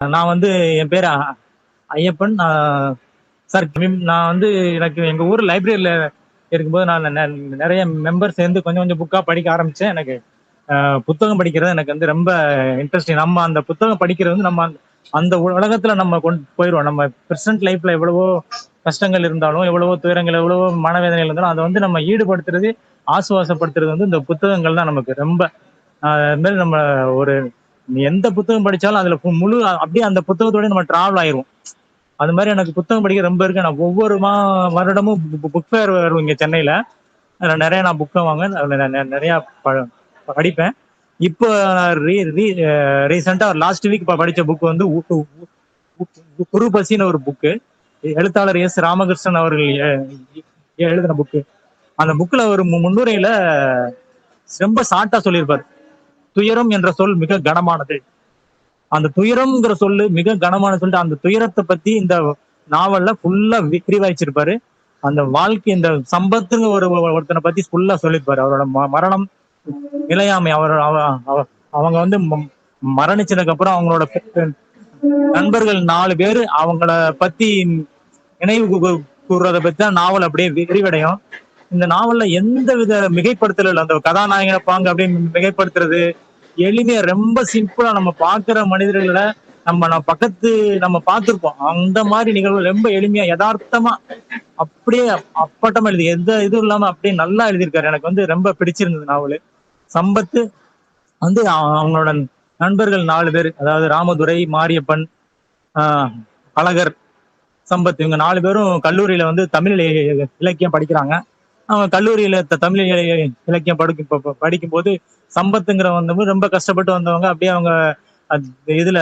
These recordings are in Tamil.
நான் வந்து என் பேர் ஐயப்பன். நான் சார் நான் வந்து எனக்கு எங்க ஊர் லைப்ரரியில இருக்கும்போது நான் நெ- நிறைய மெம்பர் சேர்ந்து கொஞ்சம் கொஞ்சம் புக்காக படிக்க ஆரம்பிச்சேன். எனக்கு புத்தகம் படிக்கிறது எனக்கு வந்து ரொம்ப இன்ட்ரெஸ்டிங் நம்ம அந்த புத்தகம் படிக்கிறது வந்து நம்ம அந்த- அந்த உலகத்துல நம்ம கொண்டு போயிடுவோம் நம்ம பிரசன்ட் லைஃப்ல எவ்வளவோ கஷ்டங்கள் இருந்தாலும் எவ்வளவோ துயரங்கள் எவ்வளவோ மனவேதனைகள் இருந்தாலும் அதை வந்து நம்ம ஈடுபடுத்துறது ஆசுவாசப்படுத்துறது வந்து இந்த புத்தகங்கள் தான் நமக்கு ரொம்ப அது மாதிரி நம்ம ஒரு எந்த புத்தகம் படிச்சாலும் அதுல முழு அப்படியே அந்த புத்தகத்தோட நம்ம டிராவல் ஆயிரும். அது மாதிரி எனக்கு புத்தகம் படிக்க ரொம்ப இருக்கு. நான் ஒவ்வொரு மா வருடமும் புக் ஃபேர் வரும் இங்க சென்னையில. அதுல நிறைய நான் புக்கை வாங்க அதுல நிறைய ப- படிப்பேன். இப்போ ரீசெண்டா லாஸ்ட் வீக் படிச்ச புக் வந்து குரு பசின்னு குருபசின்னு ஒரு புக்கு எழுத்தாளர் எஸ் ராமகிருஷ்ணன் அவர்கள் எழுதின புக்கு அந்த புக்ல ஒரு மு- முன்னுரையில ரொம்ப ஷார்ட்டா சொல்லியிருப்பாரு. துயரம் என்ற சொல் மிக கனமானது. அந்த துயரம்ங்கிற சொல்லு மிக கனமான சொல்லிட்டு அந்த துயரத்தை பத்தி இந்த நாவல்ல ஃபுல்லா விரிவாய்ச்சிருப்பாரு. அந்த வாழ்க்கை இந்த சம்பத்துங்க ஒரு ஒருத்தனை பத்தி ஃபுல்லா சொல்லியிருப்பாரு. அவரோட ம- மரணம் நிலையாமை அவர் அவ- அவ- அவங்க வந்து ம- மரணிச்சதுக்கு அப்புறம் அவங்களோட நண்பர்கள் நாலு பேர் அவங்கள பத்தி நினைவு கூறுறத பத்தி தான் நாவல் அப்படியே விரிவடையும். இந்த நாவல்ல எந்த வித மிகைப்படுத்தல இல்லை. அந்த கதாநாயகனை பாங்க அப்படியே மிகைப்படுத்துறது எளிமையா ரொம்ப சிம்பிளா நம்ம பாக்குற மனிதர்களை நம்ம நம்ம பக்கத்து நம்ம பார்த்துருப்போம். அந்த மாதிரி நிகழ்வு ரொம்ப எளிமையா யதார்த்தமா அப்படியே அப்பட்டமா எழுதி எந்த இதுவும் இல்லாம அப்படியே நல்லா எழுதியிருக்காரு. எனக்கு வந்து ரொம்ப பிடிச்சிருந்தது நாவல். சம்பத்து வந்து அவங்களோட நண்பர்கள் நாலு பேர் அதாவது ராமதுரை மாரியப்பன் ஆஹ் அழகர் சம்பத் இவங்க நாலு பேரும் கல்லூரியில வந்து தமிழ் இலக்கியம் படிக்கிறாங்க. அவங்க கல்லூரியில தமிழ் இலக்கியம் இலக்கியம் படிக்கும் போது சம்பத்துங்கிற படிக்கும்போது வந்து ரொம்ப கஷ்டப்பட்டு வந்தவங்க அப்படியே அவங்க இதுல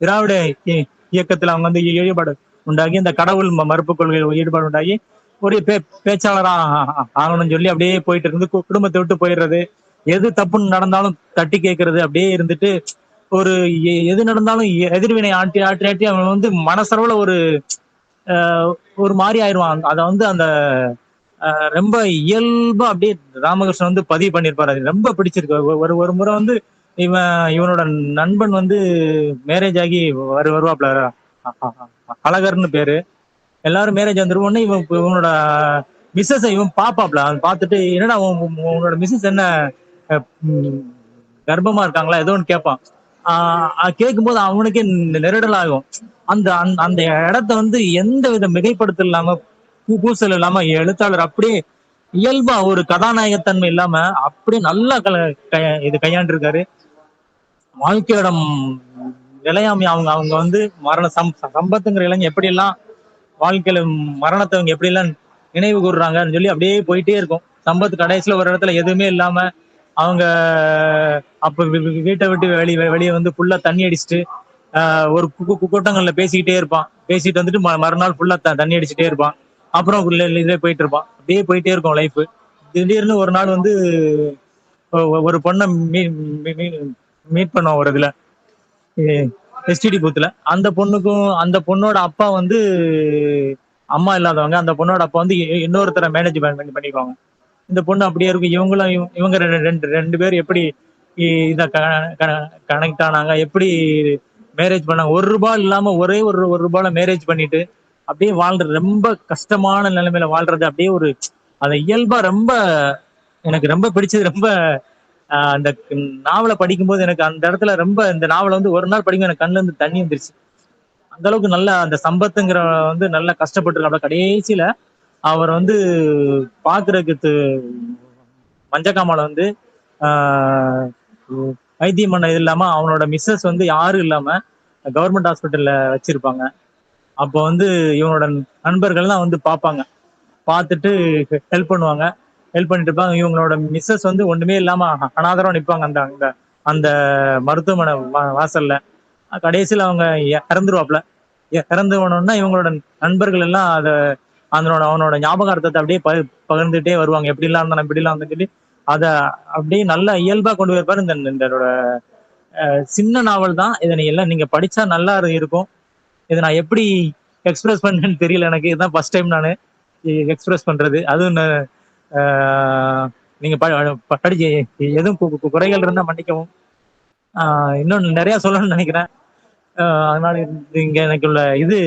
திராவிட இ- இயக்கத்துல அவங்க வந்து ஈடுபாடு உண்டாகி இந்த கடவுள் மறுப்பு கொள்கையில் ஈடுபாடு உண்டாகி ஒரு பே பேச்சாளரா ஆ- ஆகணும்னு சொல்லி அப்படியே போயிட்டு இருந்து குடும்பத்தை விட்டு போயிடுறது. எது தப்புன்னு நடந்தாலும் தட்டி கேட்கறது அப்படியே இருந்துட்டு ஒரு எ- எது நடந்தாலும் எதிர்வினை ஆட்டி ஆட்டி ஆட்டி அவன் வந்து மனசளவுல ஒரு ஒரு மாதிரி ஆயிடுவான் அதை வந்து அந்த ரொம்ப இயல்பா அப்படியே ராமகிருஷ்ணன் வந்து பதிவு பண்ணியிருப்பாரு. அது ரொம்ப பிடிச்சிருக்கு. ஒரு- ஒரு முறை வந்து இவன் இவனோட நண்பன் வந்து மேரேஜ் ஆகி வரு வருவாப்ல அழகர்னு பேரு. எல்லாரும் மேரேஜ் வந்துருவோன்னு இவன் இவனோட மிஸ்ஸஸ் இவன் பாப்பாப்ல அவன் பார்த்துட்டு என்னடா உன் உன்னோட மிஸ்ஸஸ் என்ன கர்ப்பமா இருக்காங்களா? ஏதோ ஒன்று கேட்பான். கேட்கும்போது அவனுக்கே நெருடல் ஆகும் அந்த அந்த- அந்த இடத்த வந்து எந்த வித மிகைப்படுத்தல் இல்லாம பூசல் இல்லாம எழுத்தாளர் அப்படியே இயல்பா ஒரு கதாநாயகத்தன்மை இல்லாம அப்படியே நல்லா கல க- இது கையாண்டிருக்காரு. வாழ்க்கையோட நிலையாமை அவங்க அவங்க வந்து மரண சம் சம்பத்துங்கிற இளைஞர் எப்படி எல்லாம் வாழ்க்கையில மரணத்தை அவங்க எப்படி எல்லாம் நினைவு கூறுறாங்கன்னு சொல்லி அப்படியே போயிட்டே இருக்கும். சம்பத் கடைசியில ஒரு இடத்துல எதுவுமே இல்லாம அவங்க அப்ப வீட்டை விட்டு வெளியே வெளியே வந்து ஃபுல்லா தண்ணி அடிச்சுட்டு ஒரு கு- கு- கூட்டங்கள்ல பேசிக்கிட்டே இருப்பான். பேசிட்டு வந்துட்டு ம- மறுநாள் ஃபுல்லா தண்ணி அடிச்சுட்டே இருப்பான். அப்புறம் உள்ள இதே போயிட்டு இருப்பான் அப்படியே போயிட்டே இருக்கும் லைஃப் திடீர்னு ஒரு நாள் வந்து ஒரு பொண்ணை மீட் பண்ணோம் ஒரு இதுல. எஸ்டிடி பூத்துல அந்த பொண்ணுக்கும் அந்த பொண்ணோட அப்பா வந்து அம்மா இல்லாதவங்க. அந்த பொண்ணோட அப்பா வந்து இன்னொருத்தரை மேனேஜ் பண்ணி பண்ணிக்குவாங்க. இந்த பொண்ணு அப்படியே இருக்கும். இவங்களும் இவங்க ரெண்டு ரெண்டு ரெண்டு பேர் எப்படி இதை கனெக்ட் ஆனாங்க? எப்படி மேரேஜ் பண்ணாங்க? ஒரு ரூபாய் இல்லாம ஒரே ஒரு ஒரு ரூபாயில மேரேஜ் பண்ணிட்டு அப்படியே வாழ்ற ரொம்ப கஷ்டமான நிலைமையில வாழ்றது அப்படியே ஒரு அந்த இயல்பா ரொம்ப எனக்கு ரொம்ப பிடிச்சது ரொம்ப அந்த நாவலை படிக்கும்போது எனக்கு அந்த இடத்துல ரொம்ப இந்த நாவலை வந்து ஒரு நாள் படிக்கும் எனக்கு கண்ணுல இருந்து தண்ணி வந்துருச்சு. அந்த அளவுக்கு நல்ல அந்த சம்பத்துங்கிற வந்து நல்லா கஷ்டப்பட்டு கடைசியில அவர் வந்து பாக்குறதுக்கு து- வந்து ஆஹ் வைத்தியம் பண்ண இது இல்லாம அவனோட மிஸ்ஸஸ் வந்து யாரும் இல்லாம கவர்மெண்ட் ஹாஸ்பிட்டல்ல வச்சிருப்பாங்க. அப்போ வந்து இவனோட நண்பர்கள்லாம் வந்து பார்ப்பாங்க. பார்த்துட்டு ஹெல்ப் பண்ணுவாங்க. ஹெல்ப் பண்ணிட்டு இருப்பாங்க. இவங்களோட மிஸ்ஸஸ் வந்து ஒண்ணுமே இல்லாம அனாதரம் நிற்பாங்க அந்த அந்த அந்த மருத்துவமனை வா- வாசல்ல. கடைசியில் அவங்க இறந்துருவாப்ல இறந்து போனோம்னா இவங்களோட நண்பர்கள் எல்லாம் அதை அதனோட அவனோட ஞாபகார்த்தத்தை அப்படியே ப பகிர்ந்துட்டே வருவாங்க. எப்படிலாம் இருந்தா இப்படிலாம் இருந்தா சொல்லி அதை அப்படியே நல்லா இயல்பா கொண்டு போயிருப்பாரு. இந்த இந்த இதோட சின்ன நாவல் தான். இதை நீ எல்லாம் நீங்க படிச்சா நல்லா இருக்கும். இதை நான் எப்படி எக்ஸ்பிரஸ் பண்ணேன்னு தெரியல எனக்கு. இதுதான் ஃபர்ஸ்ட் டைம் நான் எக்ஸ்பிரஸ் பண்றது. அதுவும் நான், நீங்க ப- படிச்சு எதுவும் குறைகள் இருந்தா மன்னிக்கவும். இன்னொன்று நிறைய சொல்லணும்னு நினைக்கிறேன். அதனால இங்க எனக்கு உள்ள இது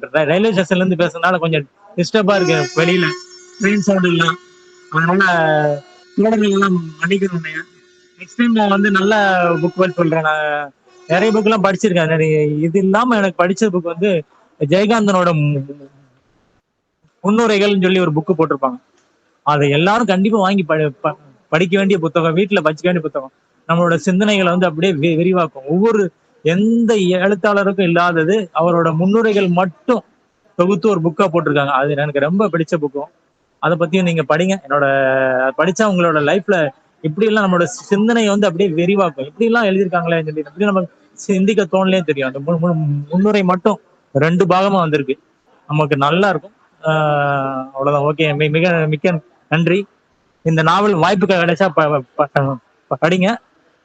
ரயில்வே ஸ்டேஷன்ல இருந்து பேசுறதுனால கொஞ்சம் டிஸ்டர்பா இருக்கு வெளியில. ட்ரெயின் சவுண்ட் இல்ல அதனால தோழர்கள் எல்லாம் மன்னிக்கணும். நெக்ஸ்ட் டைம் நான் வந்து நல்ல புக் சொல்றேன். நான் நிறைய புக் எல்லாம் படிச்சிருக்கேன். நிறைய இது இல்லாம எனக்கு படிச்ச புக் வந்து ஜெயகாந்தனோட முன்னுரைகள்னு சொல்லி ஒரு புக் போட்டிருப்பாங்க. அதை எல்லாரும் கண்டிப்பா வாங்கி ப- படிக்க வேண்டிய புத்தகம் வீட்டுல படிக்க வேண்டிய புத்தகம் நம்மளோட சிந்தனைகளை வந்து அப்படியே வி- விரிவாக்கும். ஒவ்வொரு எந்த எழுத்தாளருக்கும் இல்லாதது அவரோட முன்னுரைகள் மட்டும் தொகுத்து ஒரு புக்கா போட்டிருக்காங்க. அது எனக்கு ரொம்ப பிடிச்ச புக்கும் அதை பத்தியும் நீங்க படிங்க. என்னோட படிச்சா உங்களோட லைஃப்ல இப்படி எல்லாம் நம்மளோட சிந்தனையை வந்து அப்படியே விரிவாக்கும். இப்படி எல்லாம் எழுதியிருக்காங்களே சொல்லி அப்படி நம்ம சிந்திக்க தோணலே தெரியும். அந்த முன்னுரை மட்டும் ரெண்டு பாகமா வந்திருக்கு. நமக்கு நல்லா இருக்கும். ஆஹ் அவ்வளவுதான். ஓகே. மிக மிக்க நன்றி. இந்த நாவல் வாய்ப்பு கிடைச்சா ப- படிங்க.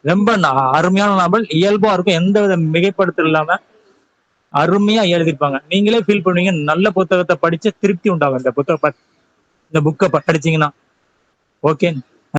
ரொம்ப ந- அருமையான நாவல். இயல்பா இருக்கும். எந்த வித மிகைப்படுத்தல் இல்லாம அருமையா எழுதிருப்பாங்க நீங்களே ஃபீல் பண்ணுவீங்க. நல்ல புத்தகத்தை படிச்சு திருப்தி உண்டாகும். இந்த புத்தக இந்த புக்கை படிச்சீங்கன்னா. ஓகே.